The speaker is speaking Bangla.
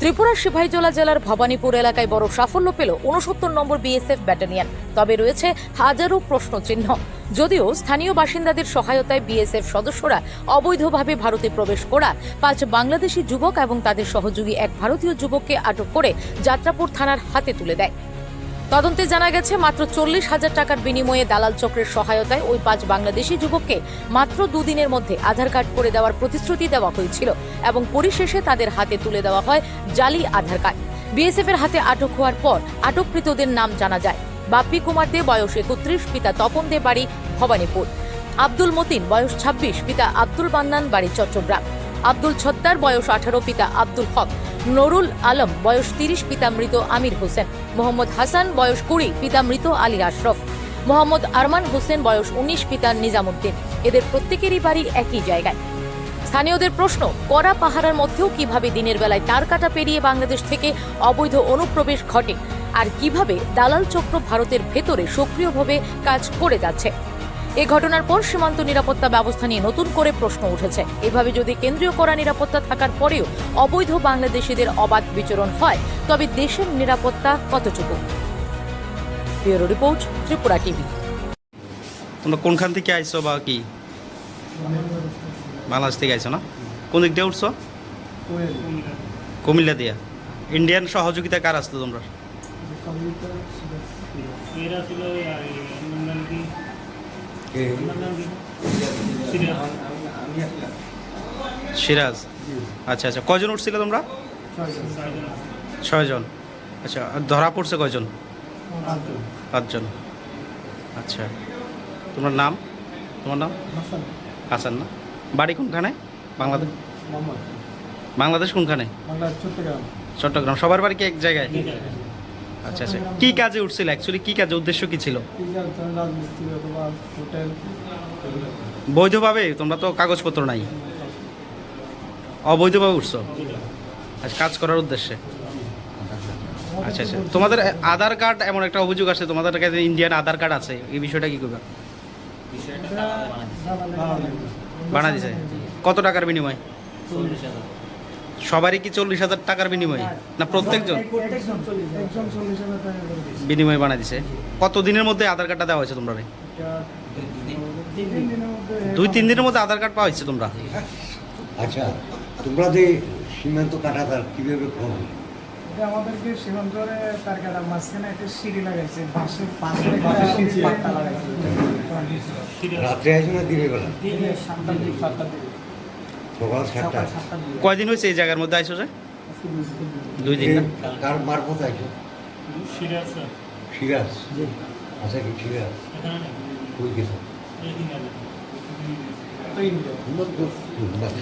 ত্রিপুরার সিপাহীজলা জেলার ভবানীপুর এলাকায় বড় সাফল্য পেল উনসত্তর নম্বর বিএসএফ ব্যাটালিয়ান। তবে রয়েছে হাজারো প্রশ্ন চিহ্ন যদিও স্থানীয় বাসিন্দাদের সহায়তায় বিএসএফ সদস্যরা অবৈধভাবে ভারতে প্রবেশ করা, পাঁচ বাংলাদেশি যুবক এবং তাদের সহযোগী এক ভারতীয় যুবককে আটক করে যাত্রাপুর থানার হাতে তুলে দেয়। তদন্তে জানা গেছে, মাত্র চল্লিশ হাজার টাকার বিনিময়ে দালাল চক্রের সহায়তায় ওই পাঁচ বাংলাদেশি যুবককে মাত্র দুদিনের মধ্যে আধার কার্ড করে দেওয়ার প্রতিশ্রুতি দেওয়া হয়েছিল এবং পরিশেষে তাদের হাতে তুলে দেওয়া হয় জালি আধার কার্ড। বিএসএফ এর হাতে আটক হওয়ার পর আটককৃতদের নাম জানা যায়। বাপ্পি কুমার দে, বয়স একত্রিশ, পিতা তপন দে, বাড়ি ভবানীপুর। আব্দুল মতিন, বয়স ছাব্বিশ, পিতা আব্দুল বান্নান বাড়ি চট্টগ্রাম। আব্দুল ছত্তার, বয়স আঠারো, পিতা আব্দুল হক। নুরুল আলম, বয়স তিরিশ, পিতা মৃত আমির হোসেন। মোহাম্মদ হাসান, বয়স কুড়ি, পিতা মৃত আলী আশরফ। মোহাম্মদ আরমান হোসেন, বয়স উনিশ, পিতা নিজামুদ্দিন। এদের প্রত্যেকেরই বাড়ি একই জায়গায়। স্থানীয়দের প্রশ্ন, কড়া পাহারার মধ্যেও কীভাবে দিনের বেলায় তার কাটা পেরিয়ে বাংলাদেশ থেকে অবৈধ অনুপ্রবেশ ঘটে? আর কীভাবে দালাল চক্র ভারতের ভেতরে সক্রিয়ভাবে কাজ করে যাচ্ছে? এ ঘটনার পর সীমান্ত নিরাপত্তা ব্যবস্থা নিয়ে নতুন করে প্রশ্ন উঠেছে। এভাবে যদি কেন্দ্রীয় কড়া নিরাপত্তা থাকার পরেও অবৈধ বাংলাদেশিদের অবাধ বিচরণ হয় তবে দেশের নিরাপত্তা কতটুকু? Bureau report Tripura TV. তোমরা কোনখান থেকে আইছো বা কি? বাংলাদেশ থেকে আইছো না? কোন দিক দিয়ে উঠছো? কুমিল্লা দিয়া। ইন্ডিয়ান সহযোগিতা কার আসতো তোমরা সিরাজ। আচ্ছা আচ্ছা। কজন উঠছিল তোমরা? ছয়জন। আচ্ছা ধরা পড়ছে কয়জন পাঁচজন। আচ্ছা। তোমার নাম? তোমার নাম? হাসান। না? বাড়ি কোনখানে? বাংলাদেশ? বাংলাদেশ কোনখানে? চট্টগ্রাম। সবার বাড়ি কি এক জায়গায়। আচ্ছা আচ্ছা। কি কাজে উঠছিল? অ্যাকচুয়ালি কি কাজে? উদ্দেশ্য কি ছিল? বৈধভাবে? তোমরা তো কাগজপত্র নাই। অবৈধভাবে উঠছো? আচ্ছা কাজ করার উদ্দেশ্যে। আচ্ছা আচ্ছা। তোমাদের আধার কার্ড এমন একটা অভিযোগ আছে তোমাদের কাছে ইন্ডিয়ান আধার কার্ড আছে, এই বিষয়টা কি করবে? বানা দিছে। কত টাকার বিনিময়? সবারই কি চল্লিশ হাজার টাকার বিনিময়ে? না প্রত্যেকজন? বিনিময় বানা দিছে। কত দিনের মধ্যে আধার কার্ডটা দেওয়া হয়েছে তোমরা দুই তিন দিনের মধ্যে আধার কার্ড পাওয়া হয়েছে তোমরা? আচ্ছা তোমরা যে সীমান্ত কাটাতার কীভাবে করো আমাদেরকে সীমান্তরে তার কাটা মাঝখানে একটা সিঁড়ি লাগাইছে। একটা পাট্টা লাগাইছে। রাত্রে আসো না দিনের বেলা? দিনে সাতটার দিক সাতটার দিকে। সকাল সাতটা কয়দিন হয়েছে এই জায়গার মধ্যে আইসো যে? দুই দিন। কার মারফত আইসো সিরাজ আচ্ছা কি সিরাজ? কই গেছে?